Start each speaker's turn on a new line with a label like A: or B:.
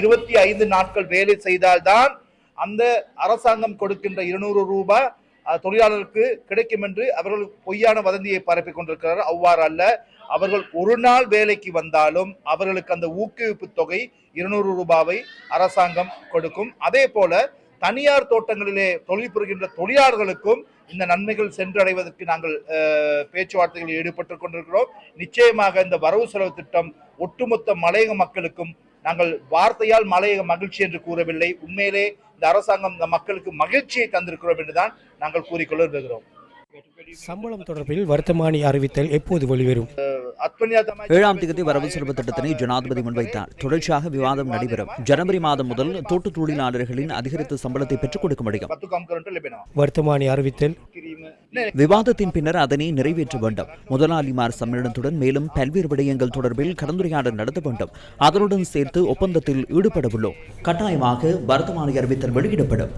A: இருபத்தி ஐந்து நாட்கள் வேலை செய்தால்தான் அந்த அரசாங்கம் கொடுக்கின்ற இருநூறு ரூபாய் தொழிலாளருக்கு கிடைக்கும் என்று அவர்கள் பொய்யான வதந்தியை பரப்பிக் கொண்டிருக்கிறார் அவ்வாறு அல்ல. அவர்கள் ஒரு நாள் வேலைக்கு வந்தாலும் அவர்களுக்கு அந்த ஊக்குவிப்பு தொகை இருநூறு ரூபாவை அரசாங்கம் கொடுக்கும். அதே போல தனியார் தோட்டங்களிலே தொழில் புரிகின்ற தொழிலாளர்களுக்கும் இந்த நன்மைகள் சென்றடைவதற்கு நாங்கள் பேச்சுவார்த்தைகளில் ஈடுபட்டு கொண்டிருக்கிறோம். நிச்சயமாக இந்த வரவு செலவு திட்டம் ஒட்டுமொத்த மலையக மக்களுக்கும் நாங்கள் வார்த்தையால் மலையக மகிழ்ச்சி என்று கூறவில்லை. உண்மையிலே இந்த அரசாங்கம் இந்த மக்களுக்கு மகிழ்ச்சியை தந்திருக்கிறோம் என்றுதான் நாங்கள் கூறிக்கொள்ள விரும்புகிறோம்.
B: சம்பளம் தொடர்பில் வர்த்தமானி அறிவித்தல் எப்போது வெளிவரும்?
C: ஏழாம் தேதி வரவு செலவு திட்டத்தினை ஜனாதிபதி முன்வைத்தார். தொடர்ச்சியாக விவாதம் நடைபெறும். ஜனவரி மாதம் முதல் தோட்ட தொழிலாளர்களின் அதிகரித்த சம்பளத்தை பெற்றுக் கொடுக்க முடியும்.
B: வர்த்தமானி அறிவித்தல்
C: விவாதத்தின் பின்னர் அதனை நிறைவேற்ற வேண்டும். முதலாளிமார் சம்மேளனத்துடன் மேலும் பல்வேறு விடயங்கள் தொடர்பில் கலந்துரையாடல் நடத்த வேண்டும். அதனுடன் சேர்த்து ஒப்பந்தத்தில் ஈடுபட உள்ளோம் கட்டாயமாக வர்த்தமானி அறிவித்தல் வெளியிடப்படும்.